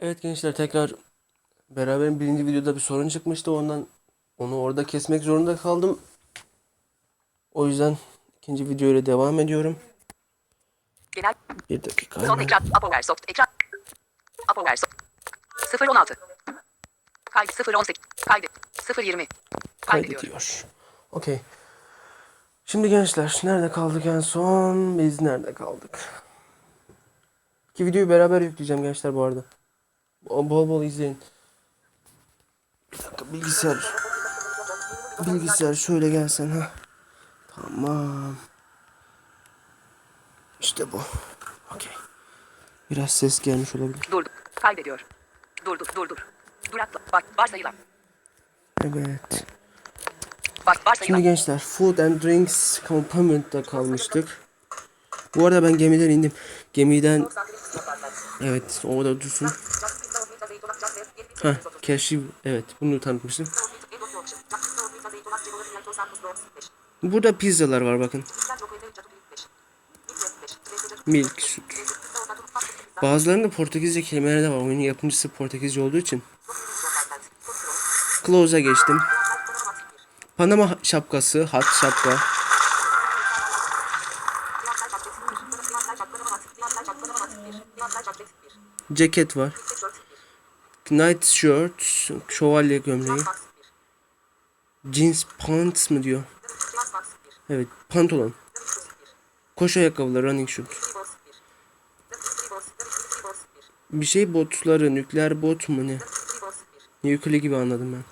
Evet gençler tekrar beraber birinci videoda bir sorun çıkmıştı. Ondan onu orada kesmek zorunda kaldım. O yüzden ikinci videoyla devam ediyorum. Genel Bir dakika. son ekran Apover Soft ekran Apover Soft 016 Kaydı 018 Kaydı 020 Kaydediyorum. Kaydediyor. Okey. Şimdi gençler nerede kaldık en son? Biz nerede kaldık? İki videoyu beraber yükleyeceğim gençler bu arada. Bol bol, izleyin. Bir dakika bilgisayar. Bilgisayar şöyle gelsen ha. Tamam. İşte bu. Okey. Biraz ses gelmiş olabilir. Durdu. Kaydediyor. Durdur. Durdur. Durakla. Bak. Varsayılan. Evet. Bak. Şimdi Varsayılan. gençler Food and Drinks Compartment'ta kalmıştık. Bu arada ben gemiden indim. Gemiden evet orada dursun. Ha, keşif evet bunu tanıtmıştım. Burada pizzalar var bakın. Milk, süt. Bazılarında Portekizce kelimeler de var. Oyunun yapımcısı Portekizce olduğu için. Close'a geçtim. Panama şapkası, hat şapka. Ceket var. Night shirt, şövalye gömleği. Jeans pants mı diyor? Evet, pantolon. Koşu ayakkabıları, running shoe. Bir şey botları, nükleer bot mu ne? Nükle gibi anladım ben.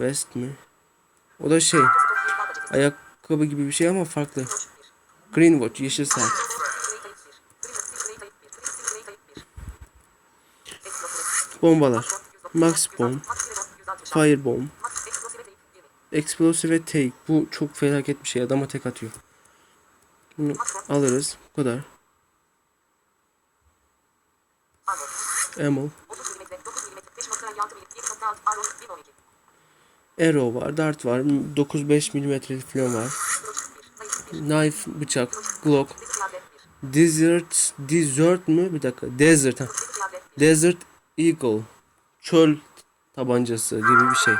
Vest mi? O da şey, ayakkabı gibi bir şey ama farklı. Green watch, yeşil saat. Bombalar. Max bomb, fire bomb, explosive take. Bu çok felaket bir şey. Adama tek atıyor. Bunu alırız. Bu kadar. Ammo. Arrow var, dart var, 9-5 mm falan var. Knife, bıçak, Glock. Desert, desert mü? Bir dakika. Desert ha. Desert Eagle. Çöl tabancası gibi bir şey.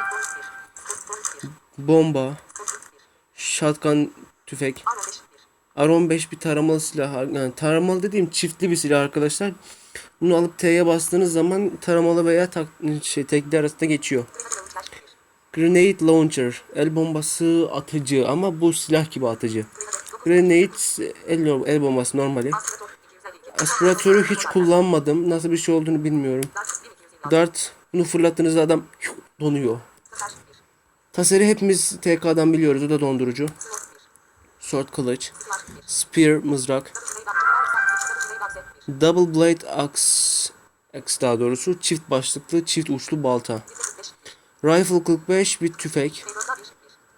Bomba. Shotgun tüfek. R15 bir taramalı silah. Yani taramalı dediğim çiftli bir silah arkadaşlar. Bunu alıp T'ye bastığınız zaman taramalı veya tak, şey, tekli arasında geçiyor. Grenade launcher. El bombası atıcı ama bu silah gibi atıcı. Grenade el, el bombası normali. Aspiratörü hiç kullanmadım. Nasıl bir şey olduğunu bilmiyorum. Dart bunu fırlattığınızda adam donuyor. Tasarı hepimiz TK'dan biliyoruz. O da dondurucu. Sword kılıç. Spear mızrak. Double blade axe. Axe daha doğrusu. Çift başlıklı, çift uçlu balta. Rifle 45 bir tüfek.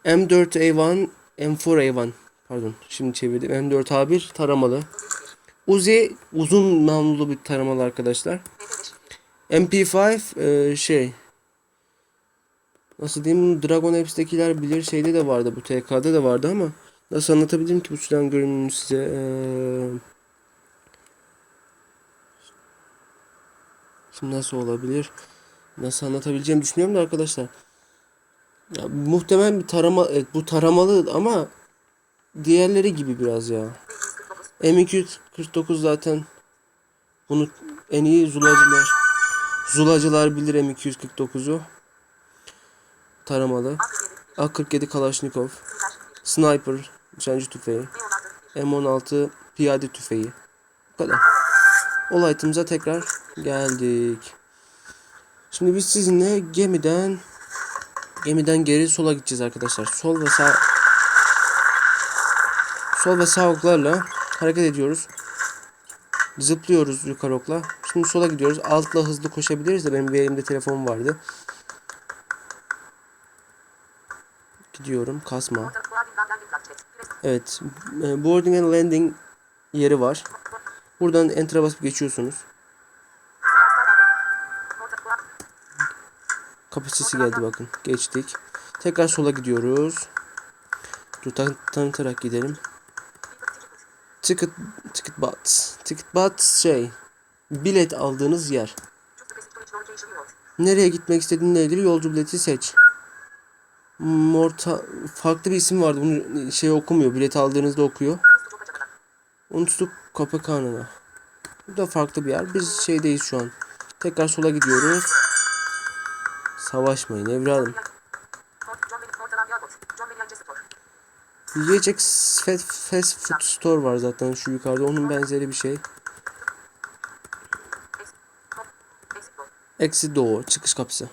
M4A1, M4A1. Pardon şimdi çevirdim. M4A1 taramalı. Uzi uzun namlulu bir taramalı arkadaşlar. MP5 e, şey nasıl diyeyim Dragon Apps'tekiler bilir şeyde de vardı bu TK'da da vardı ama nasıl anlatabilirim ki bu silahın görünümünü size Ee, şimdi nasıl olabilir nasıl anlatabileceğimi düşünüyorum da arkadaşlar ya, muhtemelen bir tarama evet, bu taramalı ama diğerleri gibi biraz ya M249 zaten bunu en iyi zulacılar. Zulacılar bilir M249'u taramalı. A47 Kalashnikov. Sniper nişancı tüfeği. M16 piyade tüfeği. Bu kadar. Olaytımıza tekrar geldik. Şimdi biz sizinle gemiden gemiden geri sola gideceğiz arkadaşlar. Sol ve sağ sol ve sağ oklarla hareket ediyoruz zıplıyoruz yukarı okla şimdi sola gidiyoruz altla hızlı koşabiliriz de benim bir elimde telefon vardı gidiyorum kasma Evet. e, Boarding and landing yeri var. Buradan enter'a basıp geçiyorsunuz. Kapasitesi geldi bakın. Geçtik. Tekrar sola gidiyoruz. Dur tan tanıtarak gidelim. Ticket, ticket bots. Ticket bots şey. bilet aldığınız yer. Nereye gitmek istediğinle ilgili yolcu bileti seç. Morta farklı bir isim vardı. Bunu şey okumuyor. Bilet aldığınızda okuyor. Unuttuk Kopenhag'a. Bu da farklı bir yer. Biz şeydeyiz şu an. Tekrar sola gidiyoruz. Savaşmayın evladım. Yiyecek fast, food store var zaten şu yukarıda. Onun benzeri bir şey. Eksi doğu. Çıkış kapısı.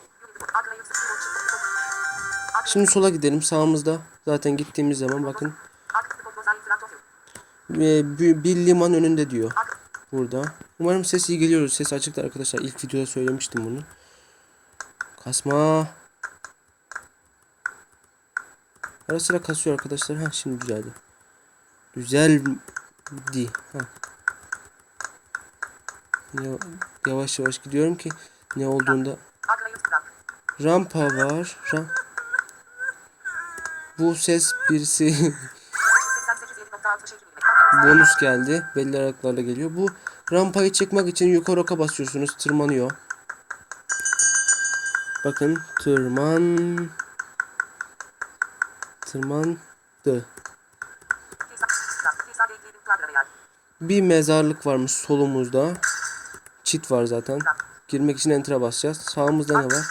Şimdi sola gidelim. Sağımızda zaten gittiğimiz zaman bakın. Ve bir, liman önünde diyor. Burada. Umarım ses iyi geliyor. Ses açıktı arkadaşlar. İlk videoda söylemiştim bunu. Kasma. Ara sıra kasıyor arkadaşlar. Ha şimdi düzeldi. Düzeldi. Ha. Ya- Yavaş yavaş gidiyorum ki ne olduğunda. Rampa var. Ram Bu ses birisi bonus geldi. Belli aralıklarla geliyor. Bu rampayı çıkmak için yukarı oka basıyorsunuz. Tırmanıyor. Bakın tırman tırmandı. Bir mezarlık varmış solumuzda. Çit var zaten. Girmek için enter'a basacağız. Sağımızda ne var?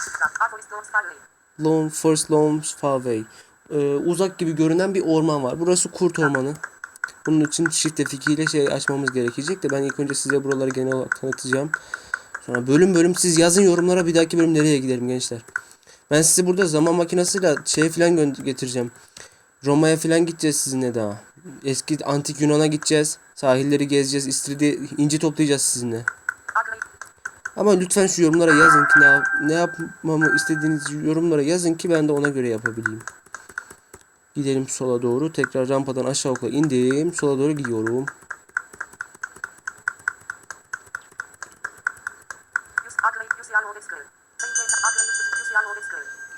Lone First Lone Farway. Ee, uzak gibi görünen bir orman var. Burası kurt ormanı. Bunun için F2 ile şey açmamız gerekecek de ben ilk önce size buraları genel olarak tanıtacağım. Sonra bölüm bölüm siz yazın yorumlara bir dahaki bölüm nereye gidelim gençler. Ben sizi burada zaman makinesiyle şey falan getireceğim. Roma'ya falan gideceğiz sizinle daha. Eski antik Yunan'a gideceğiz. Sahilleri gezeceğiz. İstiridye inci toplayacağız sizinle. Ama lütfen şu yorumlara yazın ki ne, ne yapmamı istediğiniz yorumlara yazın ki ben de ona göre yapabileyim. Gidelim sola doğru. Tekrar rampadan aşağı okula indim. Sola doğru gidiyorum.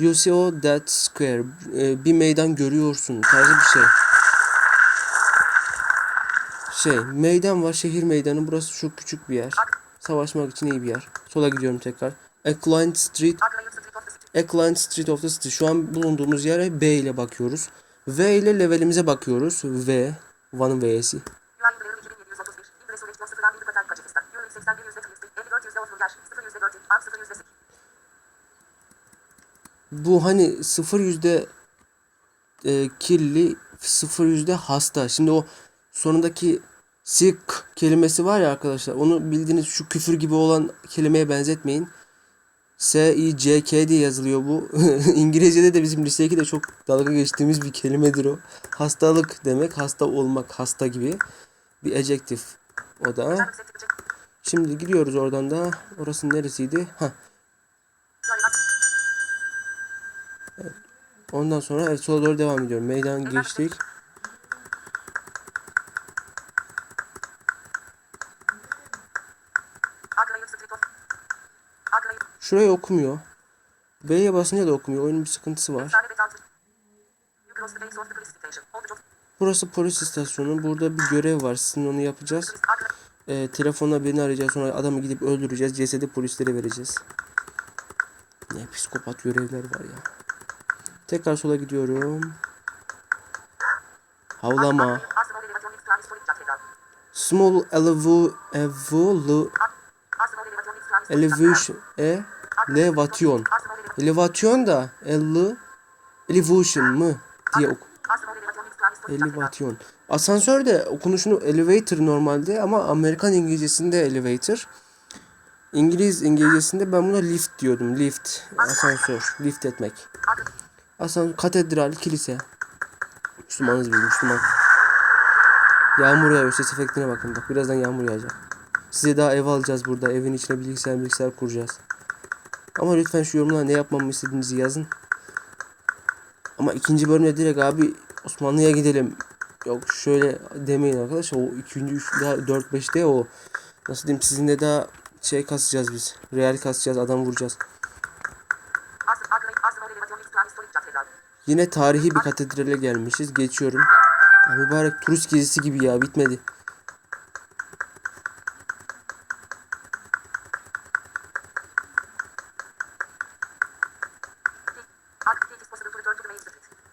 You see all that square. Ee, bir meydan görüyorsun. Tarzı bir şey. Şey, meydan var. Şehir meydanı. Burası çok küçük bir yer. Savaşmak için iyi bir yer. Sola gidiyorum tekrar. Eckline Street. Eckline Street of the City. Şu an bulunduğumuz yere B ile bakıyoruz. V ile levelimize bakıyoruz. V. Van'ın V'si. Bu hani sıfır yüzde e, kirli, sıfır yüzde hasta. Şimdi o sonundaki sick kelimesi var ya arkadaşlar. Onu bildiğiniz şu küfür gibi olan kelimeye benzetmeyin. S I C K diye yazılıyor bu. İngilizce'de de bizim lise 2'de çok dalga geçtiğimiz bir kelimedir o. Hastalık demek, hasta olmak, hasta gibi bir adjektif o da. Şimdi gidiyoruz oradan da. Orası neresiydi? Ha. Ondan sonra evet sola doğru devam ediyorum. Meydan geçtik. Şurayı okumuyor. B'ye basınca da okumuyor. Oyunun bir sıkıntısı var. Burası polis istasyonu. Burada bir görev var. Sizin onu yapacağız. Ee, telefonla birini arayacağız. Sonra adamı gidip öldüreceğiz. Cesedi polislere vereceğiz. Ne psikopat görevler var ya. Tekrar sola gidiyorum. Havlama. Small elevu evolu elevation e elevation. Elevation da elli elevation mı diye oku. Elevation. Asansör de okunuşunu elevator normalde ama Amerikan İngilizcesinde elevator. İngiliz İngilizcesinde ben buna lift diyordum. Lift. Asansör. Lift etmek. Asansör. Katedral. Kilise. Müslümanız biz. Müslüman. Yağmur yağıyor. Ses efektine bakın. Bak birazdan yağmur yağacak. Size daha ev alacağız burada. Evin içine bilgisayar bilgisayar kuracağız. Ama lütfen şu yorumlara ne yapmamı istediğinizi yazın. Ama ikinci bölümde direkt abi Osmanlı'ya gidelim. Yok şöyle demeyin arkadaşlar. O ikinci, üç, daha dört, beşte o nasıl diyeyim sizinle daha şey kasacağız biz. Real kasacağız. Adam vuracağız. Yine tarihi bir katedrale gelmişiz. Geçiyorum. Ya mübarek turist gezisi gibi ya bitmedi.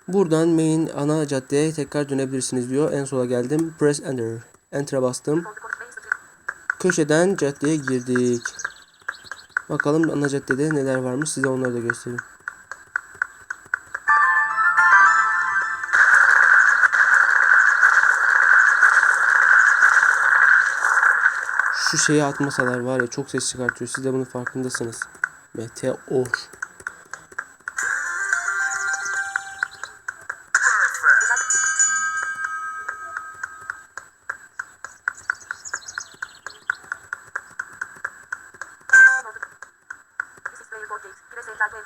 Buradan main ana caddeye tekrar dönebilirsiniz diyor. En sola geldim. Press enter. Enter'a bastım. Köşeden caddeye girdik. Bakalım ana caddede neler varmış. Size onları da göstereyim. Şeyi atmasalar var ya çok ses çıkartıyor. Siz de bunun farkındasınız. Meteor.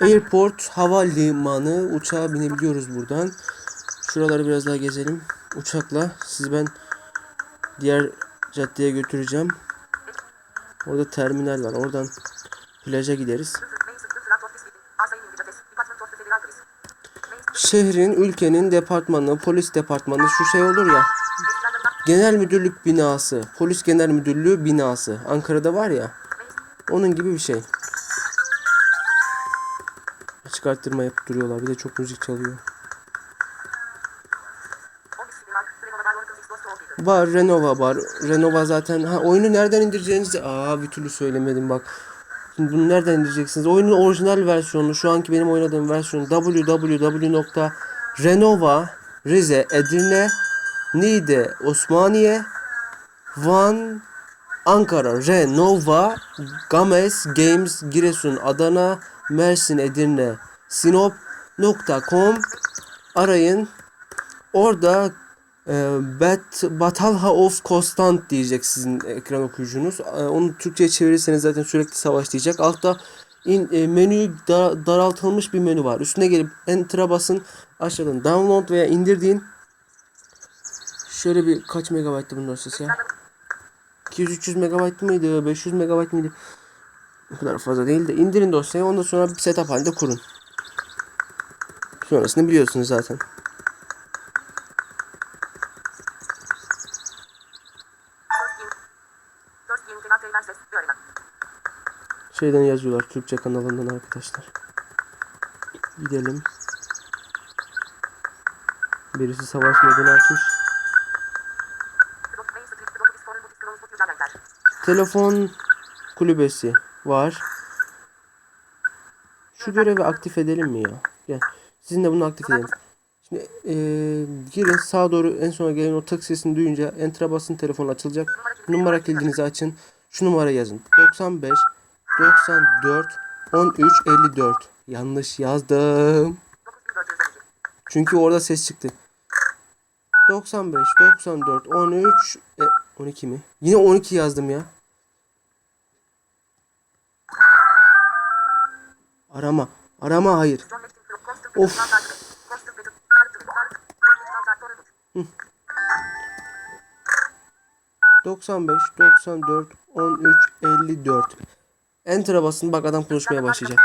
Airport havalimanı uçağa binebiliyoruz buradan. Şuraları biraz daha gezelim. Uçakla sizi ben diğer caddeye götüreceğim. Orada terminal var. Oradan plaja gideriz. Şehrin, ülkenin departmanı, polis departmanı şu şey olur ya. Genel müdürlük binası, polis genel müdürlüğü binası. Ankara'da var ya. Onun gibi bir şey. Açık arttırma yapıp duruyorlar. Bir de çok müzik çalıyor. Var Renova var. Renova zaten ha oyunu nereden indireceğinizi aa bir türlü söylemedim bak. Şimdi bunu nereden indireceksiniz? Oyunun orijinal versiyonu şu anki benim oynadığım versiyon www.renova Rize Edirne Niğde Osmaniye Van Ankara Renova Games Games Giresun Adana Mersin Edirne Sinop.com arayın. Orada e, Bat, Batalha of Constant diyecek sizin ekran okuyucunuz. E, onu Türkçe'ye çevirirseniz zaten sürekli savaş diyecek. Altta in, e, menü da- daraltılmış bir menü var. Üstüne gelip Enter'a basın. Aşağıdan download veya indir deyin. Şöyle bir kaç megabayttı bunun dosyası ya? 200-300 megabayt mıydı? 500 megabayt mıydı? O kadar fazla değil de indirin dosyayı ondan sonra bir setup halinde kurun. Sonrasını biliyorsunuz zaten. Şeyden yazıyorlar Türkçe kanalından arkadaşlar. Gidelim. Birisi savaş modunu açmış. Telefon kulübesi var. Şu görevi aktif edelim mi ya? Gel. Sizinle bunu aktif edelim. Şimdi eee girin sağa doğru en sona gelen o tık sesini duyunca enter'a basın telefon açılacak. Numara kilidinizi açın. Şu numarayı yazın. 95 94 13 54. Yanlış yazdım. Çünkü orada ses çıktı. 95 94 13 e, 12 mi? Yine 12 yazdım ya. Arama. Arama hayır. Of. Hı. 95 94 13 54. Enter'a basın bak adam konuşmaya başlayacak.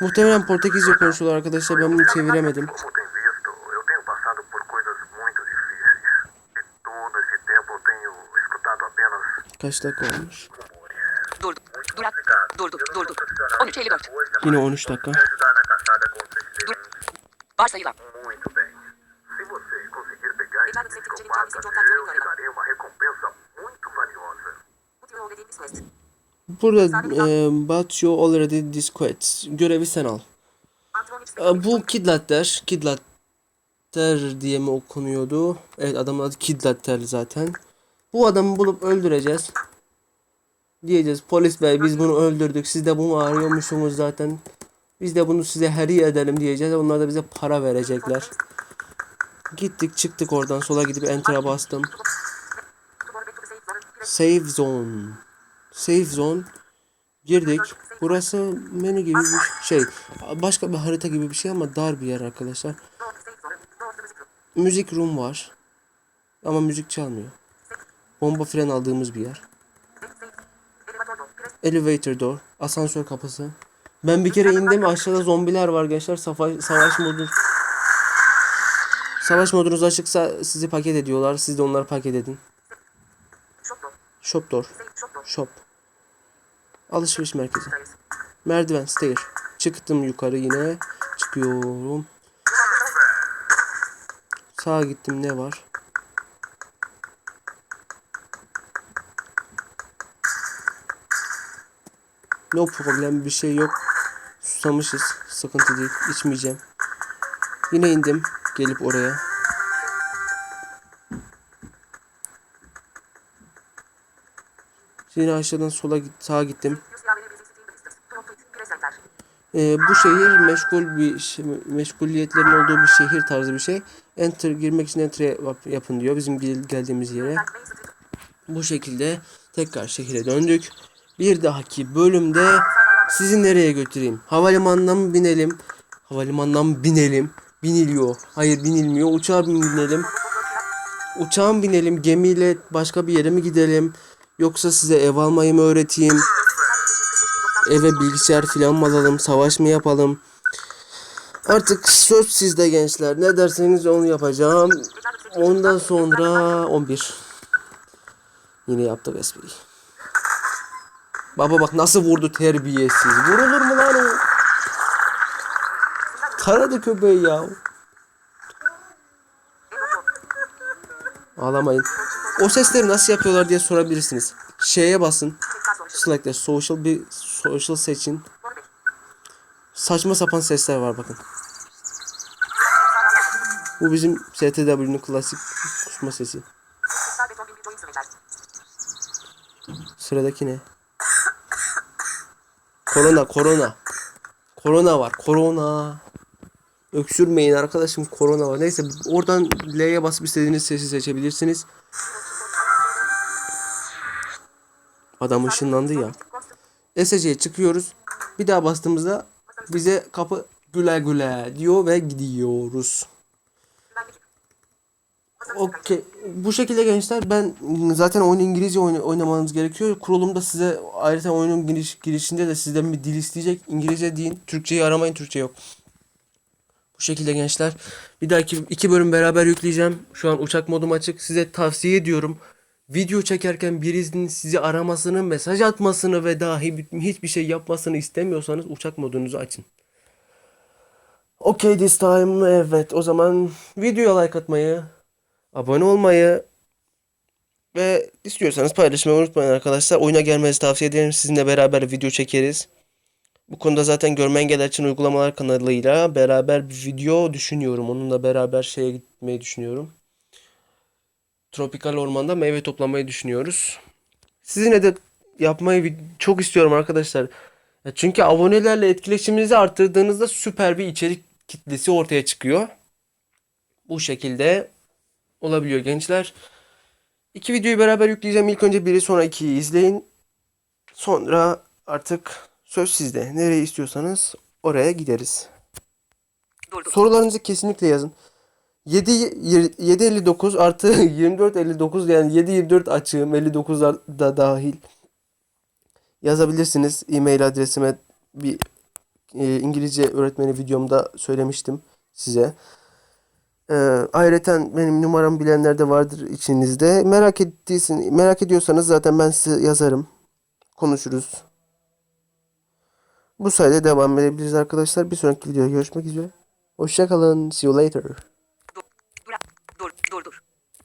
Muhtemelen Portekizce konuşuyorlar arkadaşlar ben bunu çeviremedim. Kaç dakika olmuş? Durdu. Durak. Durdu. Durdu. 13.54. Yine 13 dakika. Dur. Varsayılan. Burada e, but you already disquet. Görevi sen al. E, bu Kidlatter. Kidlatter diye mi okunuyordu? Evet adamın adı Kidlatter zaten. Bu adamı bulup öldüreceğiz. Diyeceğiz polis bey biz bunu öldürdük. Siz de bunu arıyormuşsunuz zaten. Biz de bunu size hediye edelim diyeceğiz. Onlar da bize para verecekler. Gittik çıktık oradan sola gidip enter'a bastım. Save zone. Save zone. Girdik. Burası menü gibi bir şey. Başka bir harita gibi bir şey ama dar bir yer arkadaşlar. Müzik room var. Ama müzik çalmıyor. Bomba fren aldığımız bir yer. Elevator door. Asansör kapısı. Ben bir kere indim aşağıda zombiler var gençler. Savaş, savaş modu. Savaş modunuz açıksa sizi paket ediyorlar. Siz de onları paket edin. Shop door. Shop. Alışveriş merkezi. Merdiven, stair. Çıktım yukarı yine. Çıkıyorum. Sağa gittim ne var? No problem bir şey yok. Susamışız. Sıkıntı değil. İçmeyeceğim. Yine indim. Gelip oraya. Yine aşağıdan sola git, sağa gittim. Ee, bu şehir meşgul bir meşguliyetlerin olduğu bir şehir tarzı bir şey. Enter girmek için enter yap- yapın diyor bizim gel- geldiğimiz yere. Bu şekilde tekrar şehire döndük. Bir dahaki bölümde sizi nereye götüreyim? Havalimanına mı binelim? Havalimanına mı binelim? Biniliyor. Hayır binilmiyor. Uçağa binelim? Uçağa binelim? Gemiyle başka bir yere mi gidelim? Yoksa size ev almayı mı öğreteyim? Eve bilgisayar falan mı alalım? Savaş mı yapalım? Artık söz sizde gençler. Ne derseniz onu yapacağım. Ondan sonra 11. Yine yaptık espriyi. Baba bak nasıl vurdu terbiyesiz. Vurulur mu lan o? Taradı köpeği ya. Ağlamayın. O sesleri nasıl yapıyorlar diye sorabilirsiniz. Şeye basın. Select social bir social seçin. Saçma sapan sesler var bakın. Bu bizim STW'nin klasik kusma sesi. Sıradaki ne? Korona, korona. Korona var, korona. Öksürmeyin arkadaşım, korona var. Neyse oradan L'ye basıp istediğiniz sesi seçebilirsiniz. Adam ışınlandı ya. SC'ye çıkıyoruz. Bir daha bastığımızda bize kapı güle güle diyor ve gidiyoruz. Okey. Bu şekilde gençler ben zaten oyunu İngilizce oyna- oynamanız gerekiyor. Kurulumda size ayrıca oyunun giriş, girişinde de sizden bir dil isteyecek. İngilizce deyin. Türkçeyi aramayın. Türkçe yok. Bu şekilde gençler. Bir dahaki iki bölüm beraber yükleyeceğim. Şu an uçak modum açık. Size tavsiye ediyorum. Video çekerken birisinin sizi aramasını, mesaj atmasını ve dahi bir- hiçbir şey yapmasını istemiyorsanız uçak modunuzu açın. Okay this time. Evet o zaman videoya like atmayı, abone olmayı ve istiyorsanız paylaşmayı unutmayın arkadaşlar. Oyuna gelmenizi tavsiye ederim. Sizinle beraber video çekeriz. Bu konuda zaten Görme Engeller için uygulamalar kanalıyla beraber bir video düşünüyorum. Onunla beraber şeye gitmeyi düşünüyorum. Tropikal ormanda meyve toplamayı düşünüyoruz. Sizinle de yapmayı çok istiyorum arkadaşlar. Çünkü abonelerle etkileşiminizi arttırdığınızda süper bir içerik kitlesi ortaya çıkıyor. Bu şekilde olabiliyor gençler. İki videoyu beraber yükleyeceğim. İlk önce biri sonra ikiyi izleyin. Sonra artık söz sizde. Nereye istiyorsanız oraya gideriz. Sorularınızı kesinlikle yazın. 7 759 artı 24 59 yani 7 24 açığım 59 da dahil yazabilirsiniz. E-mail adresime bir e, İngilizce öğretmeni videomda söylemiştim size. Ee, ayrıca benim numaramı bilenler de vardır içinizde. Merak ettiysin, merak ediyorsanız zaten ben size yazarım. Konuşuruz. Bu sayede devam edebiliriz arkadaşlar. Bir sonraki videoda görüşmek üzere. Hoşçakalın. See you later.